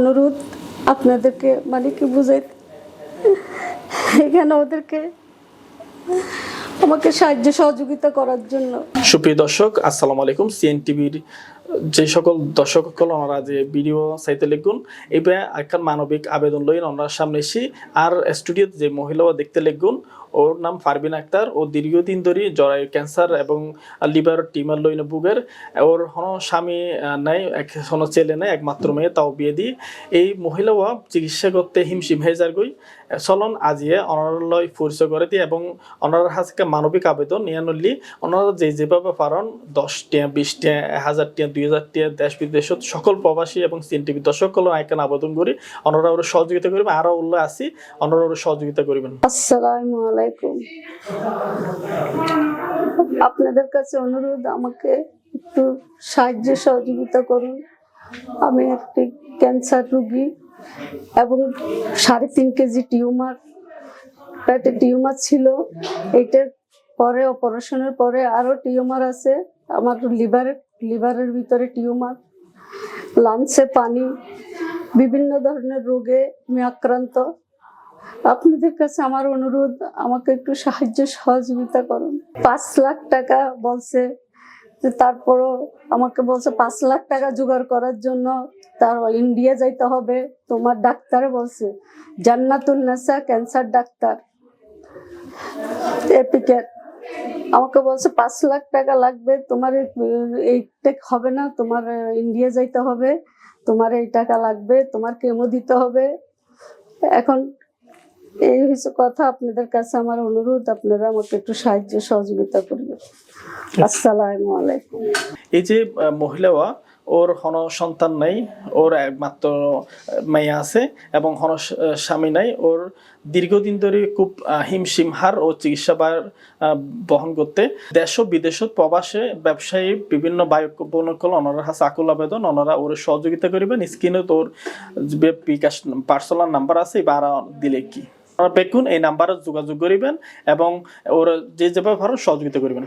অনুরোধ আপনাদেরকে মানে কি বুঝাই এখানে ওদেরকে আমাকে সাহায্য, সহযোগিতা করার জন্য। সুপ্রিয় দর্শক, আসসালামু আলাইকুম। সিএন টিভির যে সকল দর্শক সকল ওনারা যে ভিডিও চাইতে লিখুন এবার একটা মানবিক আবেদন লইন ওনার সামনে এসি। আর স্টুডিওতে যে মহিলাও দেখতে লিখুন, ওর নাম ফারবিন আক্তার। ও দীর্ঘদিন ধরে জরায়ু ক্যান্সার এবং লিভার টিমার লইনে বুগের ওর হন স্বামী নাই, এক হন ছেলে নাই, একমাত্র মেয়ে, তাও বিয়ে দিয়ে। এই মহিলাও চিকিৎসা করতে হিমশিম হয়ে যার গই। চলন আজিয়ে অনারলয় পরিচয় করে দিয়ে এবং অনার হাজকে মানবিক আবেদন নিয়ে নলি। ওনারা যে যেভাবে পারেন, দশ টিয়া, বিশ টিয়া, হাজার টিয়া দুই হাজার দেশ বিদেশত সকল প্রবাসী এবং সিএনটিভি দর্শক কল আইকান আবেদন করি। ওরা সহযোগিতা করবেন। আরও উল্লাহ আসি ওরা সহযোগিতা করবেন। আসসালামু আলাইকুম। আপনাদের কাছে অনুরোধ, আমাকে একটু সাহায্য, সহযোগিতা করুন। আমি একটি ক্যান্সার রোগী এবং সাড়ে তিন কেজি টিউমার, পেটে টিউমার ছিল। এইটার পরে, অপারেশনের পরে আরও টিউমার আছে। আমার লিভারের লিভারের ভিতরে টিউমার লাঞ্চে পানি, বিভিন্ন ধরনের রোগে আমি আক্রান্ত। আপনাদের কাছে আমার অনুরোধ, আমাকে একটু সাহায্য সহযোগিতা করুন। পাঁচ লাখ টাকা বলছে তারপরও আমাকে বলছে, পাঁচ লাখ টাকা জোগাড় করার জন্য তার ইন্ডিয়া যাইতে হবে। তোমার ডাক্তার বলছে, জান্নাতুল নাসা ক্যান্সার ডাক্তার। এপিকেট আমাকে বলছে পাঁচ লাখ টাকা লাগবে তোমার এই- এইটা হবে না তোমার ইন্ডিয়া যাইতে হবে তোমার এই টাকা লাগবে তোমার কেমো দিতে হবে। এখন এই হচ্ছে কথা আপনাদের কাছে আমার অনুরোধ আপনারা আমাকে একটু সাহায্য সহযোগিতা করবেন। আসসালামু আলাইকুম। এই যে মহিলাওয়া ওর হন সন্তান নাই ওর একমাত্র মেয়ে আছে এবং হন স্বামী নাই। ওর দীর্ঘদিন ধরে খুব আহ, হিমশিম হার ও চিকিৎসা বহন করতে। দেশ ও বিদেশত প্রবাসে ব্যবসায়ী বিভিন্ন বায়ক বনকল ওনারা হাসে আকুল আবেদন ওনারা ওর সহযোগিতা করিবেন। স্ক্রিনে তোর বিকাশ পার্সোনাল নাম্বার আছে বা দিলে কি? আপনারা এই নাম্বারে যোগাযোগ করিবেন এবং ওর যে যেভাবে পারেন সহযোগিতা করিবেন।